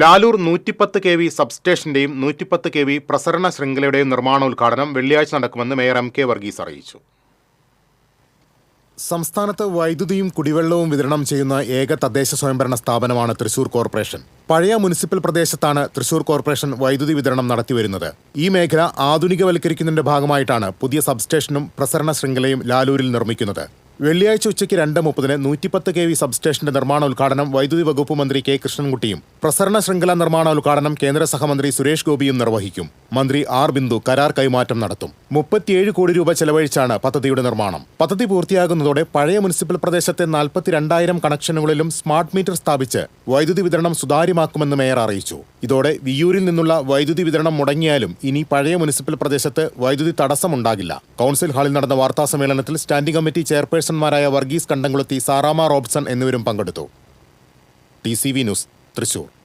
ലാലൂർ നൂറ്റിപ്പത്ത് K V സബ്സ്റ്റേഷന്റെയും നൂറ്റിപ്പത്ത് K V പ്രസരണ ശൃംഖലയുടെയും നിർമ്മാണോദ്ഘാടനം വെള്ളിയാഴ്ച നടക്കുമെന്ന് മേയർ എം കെ വർഗീസ് അറിയിച്ചു. സംസ്ഥാനത്ത് വൈദ്യുതിയും കുടിവെള്ളവും വിതരണം ചെയ്യുന്ന ഏക തദ്ദേശ സ്വയംഭരണ സ്ഥാപനമാണ് തൃശൂർ കോർപ്പറേഷൻ. പഴയ മുനിസിപ്പൽ പ്രദേശത്താണ് തൃശൂർ കോർപ്പറേഷൻ വൈദ്യുതി വിതരണം നടത്തിവരുന്നത് ഈ മേഖല ആധുനികവൽക്കരിക്കുന്നതിന്റെ ഭാഗമായിട്ടാണ് പുതിയ സബ്സ്റ്റേഷനും പ്രസരണ ശൃംഖലയും ലാലൂരിൽ നിർമ്മിക്കുന്നത്. വെള്ളിയാഴ്ച ഉച്ചയ്ക്ക് രണ്ട് മുപ്പതിന് നൂറ്റിപ്പത്ത് കെ വി സബ്സ്റ്റേഷന്റെ നിർമ്മാണ ഉദ്ഘാടനം വൈദ്യുതി വകുപ്പ് മന്ത്രി കെ കൃഷ്ണൻകുട്ടിയും പ്രസരണ ശൃംഖല നിർമ്മാണ ഉദ്ഘാടനം കേന്ദ്ര സഹമന്ത്രി സുരേഷ് ഗോപിയും നിർവഹിക്കും. മന്ത്രി ആർ ബിന്ദു കരാർ കൈമാറ്റം നടത്തും. മുപ്പത്തിയേഴ് കോടി രൂപ ചെലവഴിച്ചാണ് പദ്ധതിയുടെ നിർമ്മാണം. പദ്ധതി പൂർത്തിയാകുന്നതോടെ പഴയ മുനിസിപ്പൽ പ്രദേശത്തെ നാൽപ്പത്തിരണ്ടായിരം കണക്ഷനുകളിലും സ്മാർട്ട് മീറ്റർ സ്ഥാപിച്ച് വൈദ്യുതി വിതരണം സുതാര്യമാക്കുമെന്ന് മേയർ അറിയിച്ചു. ഇതോടെ വിയൂരിൽ നിന്നുള്ള വൈദ്യുതി വിതരണം മുടങ്ങിയാലും ഇനി പഴയ മുനിസിപ്പൽ പ്രദേശത്ത് വൈദ്യുതി തടസ്സമുണ്ടാകില്ല. കൗൺസിൽ ഹാളിൽ നടന്ന വാർത്താ സമ്മേളനത്തിൽ സ്റ്റാൻഡിംഗ് കമ്മിറ്റി ചെയർപേഴ്സൺമാരായ വർഗീസ് കണ്ടംകുളത്തി സാറാമ റോബ്സൺ എന്നിവരും പങ്കെടുത്തു. T news Thrissur.